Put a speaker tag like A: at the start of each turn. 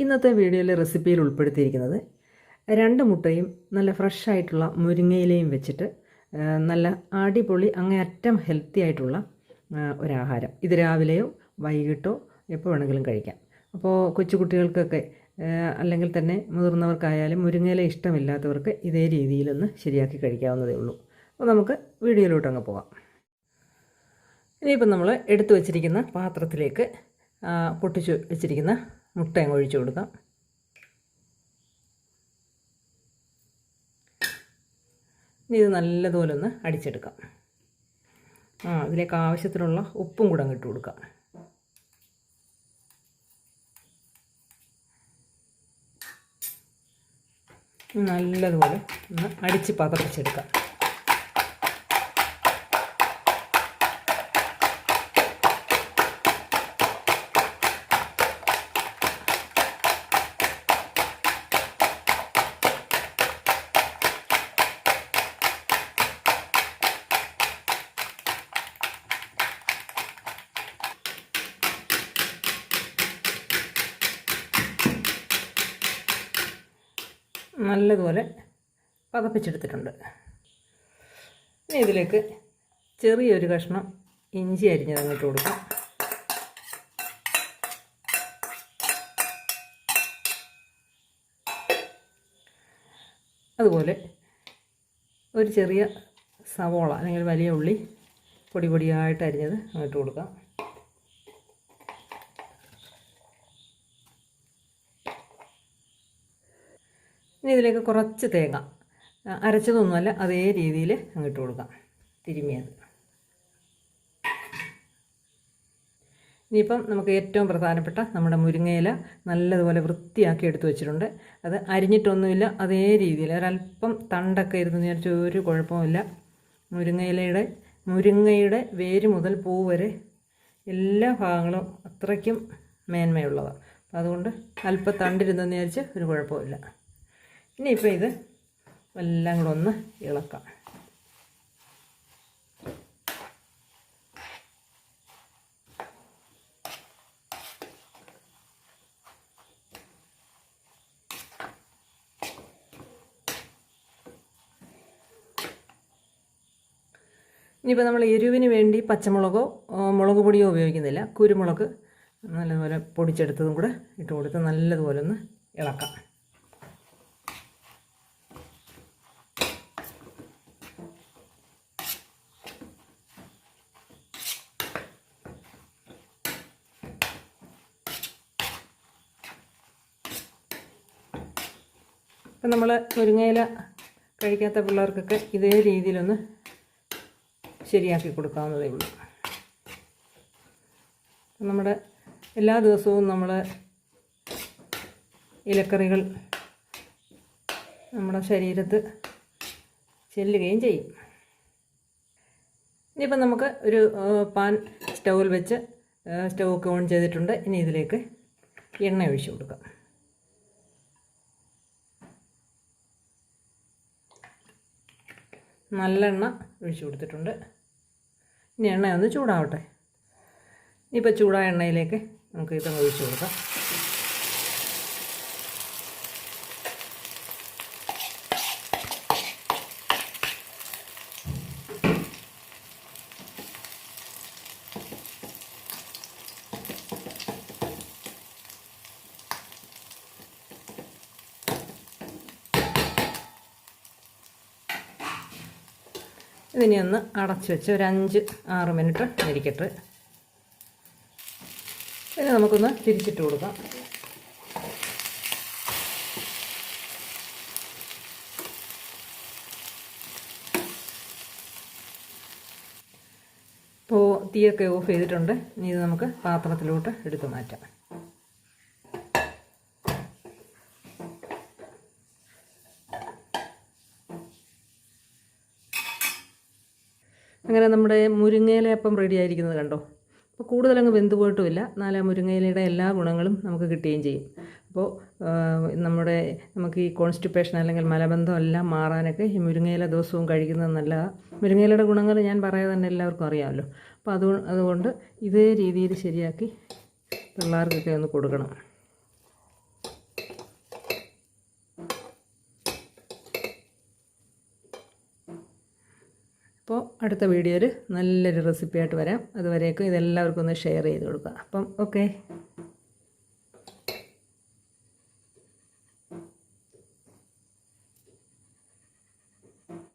A: ഇന്നത്തെ വീഡിയോയിലെ റെസിപ്പിയിൽ ഉൾപ്പെടുത്തിയിരിക്കുന്നത് രണ്ട് മുട്ടയും നല്ല ഫ്രഷ് ആയിട്ടുള്ള മുരിങ്ങയിലയും വെച്ചിട്ട് നല്ല അടിപൊളി അങ്ങേയറ്റം ഹെൽത്തി ആയിട്ടുള്ള ഒരാഹാരം. ഇത് രാവിലെയോ വൈകിട്ടോ എപ്പോൾ വേണമെങ്കിലും കഴിക്കാം. അപ്പോൾ കൊച്ചുകുട്ടികൾക്കൊക്കെ അല്ലെങ്കിൽ തന്നെ മുതിർന്നവർക്കായാലും മുരിങ്ങയില ഇഷ്ടമില്ലാത്തവർക്ക് ഇതേ രീതിയിലൊന്ന് ശരിയാക്കി കഴിക്കാവുന്നതേ ഉള്ളൂ. അപ്പോൾ നമുക്ക് വീഡിയോയിലോട്ട് അങ്ങ് പോകാം ഇനിയിപ്പം നമ്മൾ എടുത്തു വച്ചിരിക്കുന്ന പാത്രത്തിലേക്ക് പൊട്ടിച്ചു വെച്ചിരിക്കുന്ന മുട്ട അങ്ങ് ഒഴിച്ചു കൊടുക്കാം. ഇനി ഇത് നല്ലതുപോലെ ഒന്ന് അടിച്ചെടുക്കാം. ആ ഇതിലേക്ക് ആവശ്യത്തിനുള്ള ഉപ്പും കൂടെ ഇട്ട് കൊടുക്കാം. നല്ലതുപോലെ ഒന്ന് അടിച്ച് പതപ്പിച്ചെടുക്കാം. നല്ലതുപോലെ പതപ്പിച്ചെടുത്തിട്ടുണ്ട്. ഇനി ഇതിലേക്ക് ചെറിയൊരു കഷ്ണം ഇഞ്ചി അരിഞ്ഞത് അങ്ങോട്ട് കൊടുക്കാം. അതുപോലെ ഒരു ചെറിയ സവോള അല്ലെങ്കിൽ വലിയ ഉള്ളി പൊടി പൊടിയായിട്ട് അരിഞ്ഞത് അങ്ങോട്ട് കൊടുക്കാം. ഇനി ഇതിലേക്ക് കുറച്ച് തേങ്ങ അരച്ചതൊന്നുമല്ല അതേ രീതിയിൽ അങ്ങിട്ട് കൊടുക്കാം. തിരുമിയത്. ഇനിയിപ്പം നമുക്ക് ഏറ്റവും പ്രധാനപ്പെട്ട നമ്മുടെ മുരിങ്ങയില നല്ലതുപോലെ വൃത്തിയാക്കി എടുത്തു വെച്ചിട്ടുണ്ട്. അത് അരിഞ്ഞിട്ടൊന്നുമില്ല അതേ രീതിയിൽ. ഒരല്പം തണ്ടൊക്കെ ഇരുന്ന് വിചാരിച്ച ഒരു കുഴപ്പമില്ല മുരിങ്ങയിലയുടെ മുരിങ്ങയുടെ വേര് മുതൽ പൂ വരെ എല്ലാ ഭാഗങ്ങളും അത്രയ്ക്കും മേന്മയുള്ളതാണ്. അതുകൊണ്ട് അല്പം തണ്ടിരുന്നെന്ന് വിചാരിച്ച് ഒരു കുഴപ്പമില്ല ഇനിയിപ്പോൾ ഇത് എല്ലാം കൂടെ ഒന്ന് ഇളക്കാം. ഇനിയിപ്പോൾ നമ്മൾ എരിവിന് വേണ്ടി പച്ചമുളകോ മുളക് പൊടിയോ ഉപയോഗിക്കുന്നില്ല. കുരുമുളക് നല്ലതുപോലെ പൊടിച്ചെടുത്തതും കൂടെ ഇട്ട് കൊടുത്ത് നല്ലതുപോലെ ഒന്ന് ഇളക്കാം. ഇപ്പം നമ്മൾ മുരിങ്ങയില കഴിക്കാത്ത പിള്ളേർക്കൊക്കെ ഇതേ രീതിയിലൊന്ന് ശരിയാക്കി കൊടുക്കാവുന്നതേ ഉള്ളൂ. നമ്മുടെ എല്ലാ ദിവസവും നമ്മൾ ഇലക്കറികൾ നമ്മുടെ ശരീരത്ത് ചെല്ലുകയും ചെയ്യും. ഇനിയിപ്പം നമുക്ക് ഒരു പാൻ സ്റ്റൗവിൽ വെച്ച് സ്റ്റൗ ഒക്കെ ഓൺ ചെയ്തിട്ടുണ്ട്. ഇനി ഇതിലേക്ക് എണ്ണ ഒഴിച്ചു കൊടുക്കാം. നല്ലെണ്ണ ഒഴിച്ചു കൊടുത്തിട്ടുണ്ട്. ഇനി എണ്ണ ഒന്ന് ചൂടാവട്ടെ. ഇനിയിപ്പോൾ ചൂടായ എണ്ണയിലേക്ക് നമുക്ക് ഇതൊന്ന് ഒഴിച്ചു കൊടുക്കാം. ഇതിനെ ഒന്ന് അടച്ചു വെച്ച് ഒരു അഞ്ച് ആറ് മിനിറ്റ് ഇരിക്കട്ടെ പിന്നെ നമുക്കൊന്ന് തിരിച്ചിട്ട് കൊടുക്കാം. ഇപ്പോൾ തീയൊക്കെ ഓഫ് ചെയ്തിട്ടുണ്ട്. ഇനി ഇത് നമുക്ക് പാത്രത്തിലോട്ട് എടുത്തു മാറ്റാം. അങ്ങനെ നമ്മുടെ മുരിങ്ങയിലയപ്പം റെഡി ആയിരിക്കുന്നത് കണ്ടോ? അപ്പോൾ കൂടുതലങ്ങ് വെന്ത് പോയിട്ടുമില്ല. എന്നാൽ ആ മുരിങ്ങയിലയുടെ എല്ലാ ഗുണങ്ങളും നമുക്ക് കിട്ടുകയും ചെയ്യും. അപ്പോൾ നമ്മുടെ നമുക്ക് ഈ കോൺസ്റ്റിപ്പേഷൻ അല്ലെങ്കിൽ മലബന്ധം എല്ലാം മാറാനൊക്കെ ഈ മുരിങ്ങയില ദിവസവും കഴിക്കുന്നത് നല്ലതാണ് മുരിങ്ങയിലയുടെ ഗുണങ്ങൾ ഞാൻ പറയാതെ തന്നെ എല്ലാവർക്കും അറിയാമല്ലോ. അപ്പോൾ അത് അതുകൊണ്ട് ഇതേ രീതിയിൽ ശരിയാക്കി പിള്ളേർക്കൊക്കെ ഒന്ന് കൊടുക്കണം. അപ്പോൾ അടുത്ത വീഡിയോയിൽ നല്ലൊരു റെസിപ്പിയായിട്ട് വരാം. അതുവരേക്കും ഇതെല്ലാവർക്കും ഒന്ന് ഷെയർ ചെയ്ത് കൊടുക്കുക. അപ്പം ഓക്കെ.